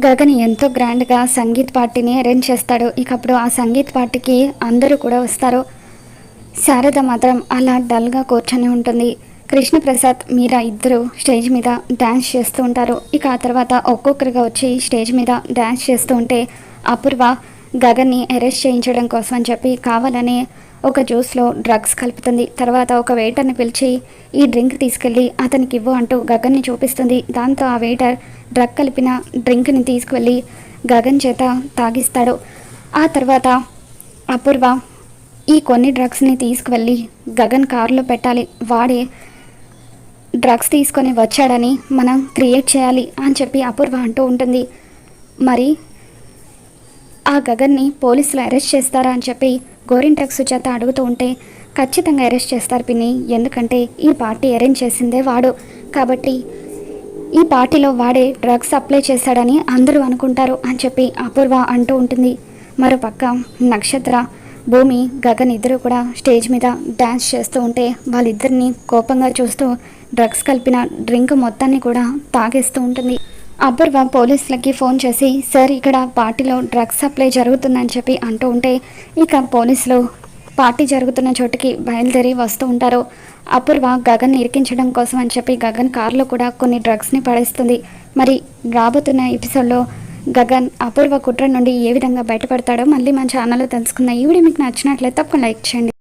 గగన్ ఎంతో గ్రాండ్గా సంగీత్ పార్టీని అరేంజ్ చేస్తాడు. ఇక అప్పుడు ఆ సంగీత్ పార్టీకి అందరూ కూడా వస్తారు. శారద మాత్రం అలా డల్గా కూర్చొని ఉంటుంది. కృష్ణప్రసాద్ మీరా ఇద్దరు స్టేజ్ మీద డ్యాన్స్ చేస్తూ ఉంటారు. ఇక ఆ తర్వాత ఒక్కొక్కరుగా వచ్చి స్టేజ్ మీద డ్యాన్స్ చేస్తూ ఉంటే అపూర్వ గగన్ని అరెస్ట్ చేయించడం కోసం అని చెప్పి కావాలని ఒక జ్యూస్లో డ్రగ్స్ కలుపుతుంది. తర్వాత ఒక వెయిటర్ని పిలిచి ఈ డ్రింక్ తీసుకెళ్ళి అతనికి ఇవ్వు అంటూ గగన్ని చూపిస్తుంది. దాంతో ఆ వెయిటర్ డ్రగ్ కలిపిన డ్రింక్ని తీసుకువెళ్ళి గగన్ చేత తాగిస్తాడు. ఆ తర్వాత అపూర్వ ఈ కొన్ని డ్రగ్స్ని తీసుకువెళ్ళి గగన్ కారులో పెట్టాలి. వాడే డ్రగ్స్ తీసుకొని వచ్చాడని మనం క్రియేట్ చేయాలి అని చెప్పి అపూర్వ అంటూ ఉంటుంది. మరి ఆ గగన్ని పోలీసులు అరెస్ట్ చేస్తారా అని చెప్పి గోరింటెక్ సుజాత అడుగుతూ ఉంటే ఖచ్చితంగా అరెస్ట్ చేస్తారు పిన్ని. ఎందుకంటే ఈ పార్టీ అరేంజ్ చేసిందే వాడు. కాబట్టి ఈ పార్టీలో వాడే డ్రగ్స్ అప్లై చేశాడని అందరూ అనుకుంటారు అని చెప్పి అపూర్వ అంటూ ఉంటుంది. మరోపక్క నక్షత్ర భూమి గగన్ ఇద్దరు కూడా స్టేజ్ మీద డ్యాన్స్ చేస్తూ ఉంటే వాళ్ళిద్దరిని కోపంగా చూస్తూ డ్రగ్స్ కలిపిన డ్రింక్ మొత్తాన్ని కూడా తాగేస్తూ ఉంటుంది. అపూర్వ పోలీసులకి ఫోన్ చేసి సార్ ఇక్కడ పార్టీలో డ్రగ్స్ సప్లై జరుగుతుందని చెప్పి అంటూ ఉంటే ఇక పోలీసులు పార్టీ జరుగుతున్న చోటుకి బయలుదేరి వస్తూ ఉంటారు. అపూర్వ గగన్ ఇరికించడం కోసం అని చెప్పి గగన్ కార్లో కూడా కొన్ని డ్రగ్స్ని పడేస్తుంది. మరి రాబోతున్న ఎపిసోడ్లో గగన్ అపూర్వ కుట్ర నుండి ఏ విధంగా బయటపడతాడో మళ్ళీ మన ఛానల్లో తెలుసుకుందాం. ఈ వీడియో మీకు నచ్చినట్లయితే తప్పకుండా లైక్ చేయండి.